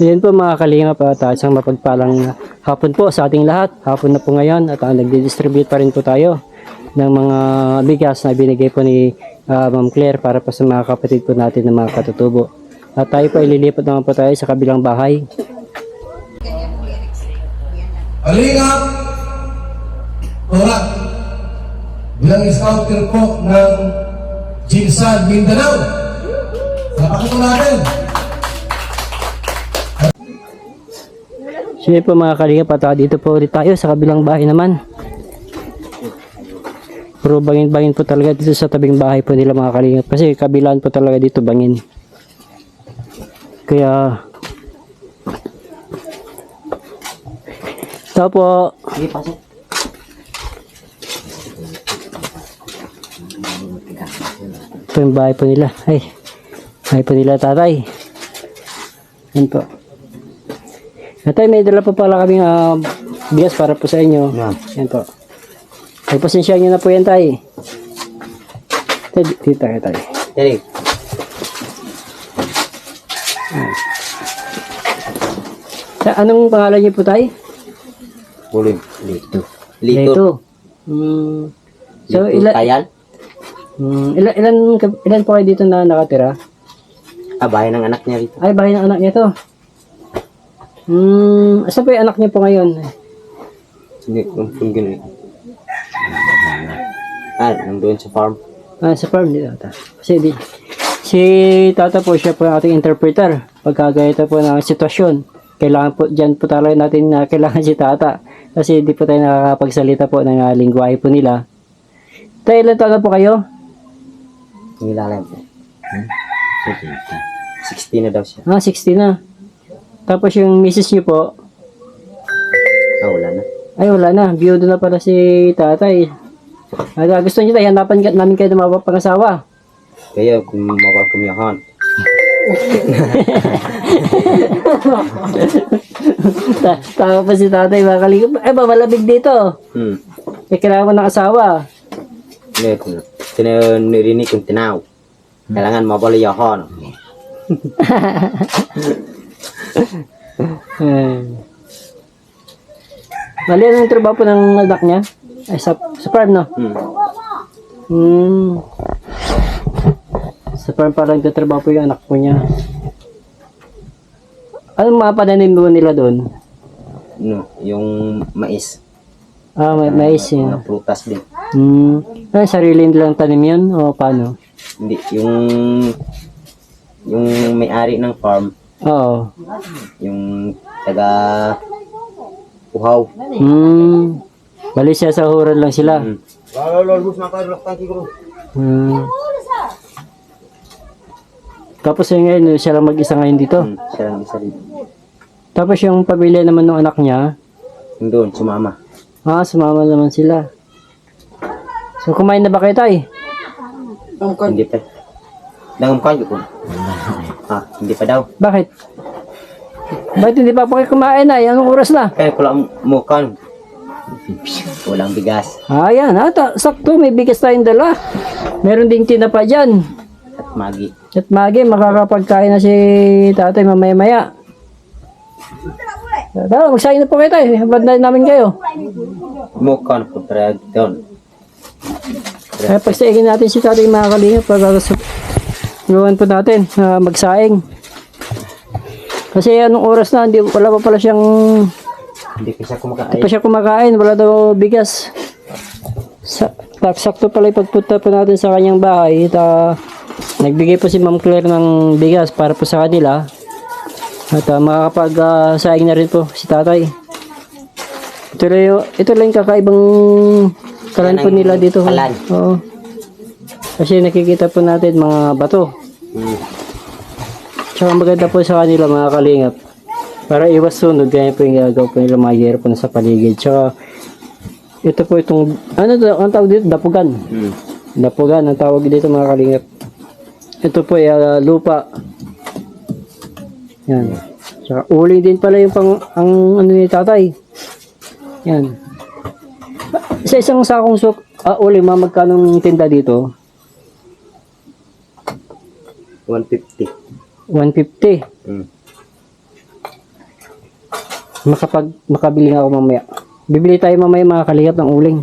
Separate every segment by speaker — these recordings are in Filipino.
Speaker 1: Yan po mga kalingap at isang mapagpalang hapon po sa ating lahat. Hapon na po ngayon at uh, nagdi-distribute pa rin po tayo ng mga bigas na binigay po ni uh, Ma'am Claire para po sa mga kapatid po natin ng mga katutubo. At tayo po ililipat naman po tayo sa kabilang bahay.
Speaker 2: Alingap! Torat! Bilang scouter po ng Jinsan Mindanao. Salamat po natin.
Speaker 1: Sige po mga kalingap at uh, dito po ulit tayo sa kabilang bahay naman. Puro bangin-bangin po talaga dito sa tabing bahay po nila mga kalingap. Kasi kabilaan po talaga dito bangin. Kaya... Ito po. Ito yung bahay po nila. Ay. Bahay po nila tatay. Yan po. Natay, may dala po pala kaming ah, bigas para po sa inyo.
Speaker 3: Yan.
Speaker 1: Yan po. Ay, pasensya nyo na po yan, tay. Tay, dito tayo, tay.
Speaker 3: Jadi,
Speaker 1: Sa, anong pangalan niyo po, tay?
Speaker 3: boleh Lito. Lito.
Speaker 1: Leto. Hmm. So,
Speaker 3: Lito
Speaker 1: ilan,
Speaker 3: Kayan.
Speaker 1: hmm, ilan, ilan, ilan po kayo dito na nakatira?
Speaker 3: Ah, bahay ng anak niya rito.
Speaker 1: Ay, bahay ng anak niya to. Hmm, asa po yung anak niya po ngayon?
Speaker 3: Hindi, kung kung gano'n. Ah, nandun sa farm.
Speaker 1: Ah, sa farm dito ata. Kasi di, si tata po siya po ang ating interpreter. Pagka ganito po ng sitwasyon, kailangan po, dyan po talaga natin na kailangan si tata. Kasi di po tayo nakakapagsalita po ng uh, lingwahe po nila. Tayo ilan taon na po kayo?
Speaker 3: Nilalam po. Hmm? 16 na daw siya.
Speaker 1: Ah, 60 na. Tapos yung misis niyo po,
Speaker 3: Ah, wala na.
Speaker 1: ay wala na, biyudo na pala si tatay. Ah, gusto niyo tayo, hanapan ka- namin kayo ng mga pangasawa.
Speaker 3: Kaya kung mawal kumiyahan.
Speaker 1: Ta- Tama pa si tatay, mga kalingap. Ay, ba, malamig dito.
Speaker 3: Hmm.
Speaker 1: Eh, kailangan ko ng asawa.
Speaker 3: Hindi, kung tinirinig kong tinaw. Kailangan mawal yahan.
Speaker 1: Hmm. Mali ano yung trabaho po ng anak niya? Ay, sa, sa farm, no?
Speaker 3: Hmm.
Speaker 1: Hmm. Sa farm parang nagtatrabaho po yung anak po niya. Anong mga pananim mo nila doon?
Speaker 3: No, yung mais.
Speaker 1: Ah, may mais
Speaker 3: Mga
Speaker 1: yun.
Speaker 3: prutas din.
Speaker 1: Hmm. Ano, sarili nilang tanim yun? O paano?
Speaker 3: Hindi, yung yung may-ari ng farm,
Speaker 1: Oo.
Speaker 3: yung taga Uhaw.
Speaker 1: Hmm. Bali siya sa huran lang sila.
Speaker 3: Hmm.
Speaker 1: Hmm. Tapos yung ngayon, siya lang mag-isa ngayon dito.
Speaker 3: Hmm, siya lang isa dito.
Speaker 1: Tapos yung pamilya naman ng anak niya,
Speaker 3: Yung doon, sumama.
Speaker 1: ah, sumama naman sila. So, kumain na ba kayo, tay?
Speaker 3: Hindi pa. Nangam kayo ko. Ha, hindi pa daw.
Speaker 1: Bakit? Bakit hindi pa kayo kumain, ay? Anong oras na?
Speaker 3: Kaya ko lang mukan. Walang bigas
Speaker 1: Ah, yan. Ah, ta- sakto, may bigas tayong dala. Meron ding tinapa dyan.
Speaker 3: at magi.
Speaker 1: At magi, makakapagkain na si tatay mamaya-maya. Tara, magsayin na po kayo, tay. Habad na namin kayo.
Speaker 3: Mukan po para doon.
Speaker 1: Kaya pagsaingin natin si tatay mga kalingap para sa gawan po natin ah, magsaing. Kasi anong oras na, hindi, wala pa pala siyang,
Speaker 3: Hindi ko siya
Speaker 1: hindi
Speaker 3: kumakain.
Speaker 1: pa siya kumakain, wala daw bigas. Sa, sakto pala ipagpunta po natin sa kanyang bahay. At, ah, nagbigay po si Ma'am Claire ng bigas para po sa kanila. At uh, makakapag-saing na rin po si tatay. Ito lang, yung, ito lang yung kakaibang kalan po nila dito.
Speaker 3: kalan.
Speaker 1: Oo. Kasi nakikita po natin mga bato.
Speaker 3: Hmm.
Speaker 1: Tsaka maganda po sa kanila mga kalingap. Para iwas sunod, ganyan po yung gagawa po nila mga yero po na sa paligid. Tsaka ito po itong, ano ang tawag dito? Dapugan.
Speaker 3: Hmm.
Speaker 1: Dapugan ang tawag dito mga kalingap. Ito po ay ah, lupa. Yan. Tsaka uling din pala yung pang, ang ano ni tatay. Yan. Sa isang sakong suk, ah, uling, mga magkanong tinda dito?
Speaker 3: 150.
Speaker 1: 150.
Speaker 3: Hmm.
Speaker 1: makapag makabili nga ako mamaya. Bibili tayo mamaya mga kalingap ng uling.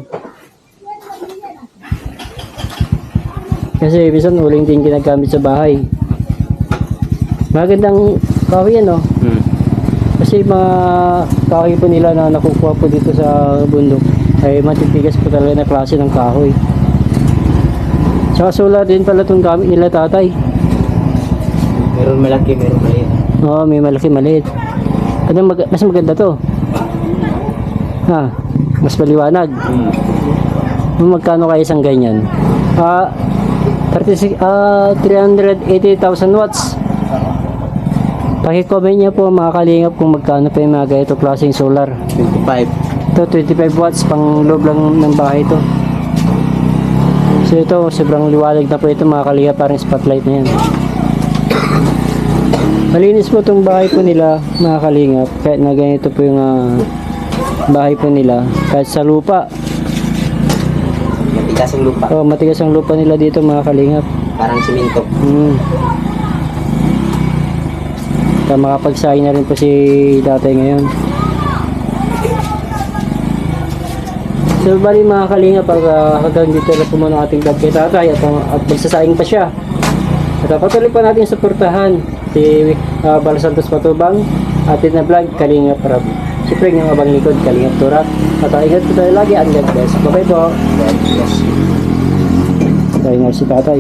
Speaker 1: Kasi minsan uling din ginagamit sa bahay. Magandang kahoy yan, no?
Speaker 3: Hmm.
Speaker 1: Kasi mga kahoy po nila na nakukuha po dito sa bundok ay matitigas po talaga na klase ng kahoy. Tsaka solar din pala itong gamit nila tatay.
Speaker 3: Meron malaki, meron maliit.
Speaker 1: Oo, may malaki maliit. Ano mag mas maganda to? Ha? Mas maliwanag.
Speaker 3: Hmm.
Speaker 1: Magkano kaya isang ganyan? Ah, 36 ah 380,000 watts. Paki-comment niyo po mga kalingap kung magkano pa yung mga ganito klaseng solar.
Speaker 3: 25.
Speaker 1: Ito 25 watts pang loob lang ng bahay ito. So ito sobrang liwanag na po ito mga kalingap parang spotlight na yan. Malinis po itong bahay po nila mga kalingap kahit na ganito po yung ah, bahay po nila kahit sa lupa
Speaker 3: Matigas ang lupa.
Speaker 1: Oh, matigas ang lupa nila dito mga kalingap.
Speaker 3: Parang simento.
Speaker 1: Hmm. Kaya makapagsahin na rin po si tatay ngayon. So bali mga kalingap, pag uh, hanggang dito na po muna ang ating vlog kay tatay at, uh, at magsasaing pa siya. At uh, patuloy pa natin suportahan si uh, Bal Santos Patubang atin na vlog Kalingap Rab. Siyempre ng abang likod Kalingap Turak. At uh, ingat po tayo lagi and God bless. Bye bye po.
Speaker 3: God bless you.
Speaker 1: Tayo nga si tatay.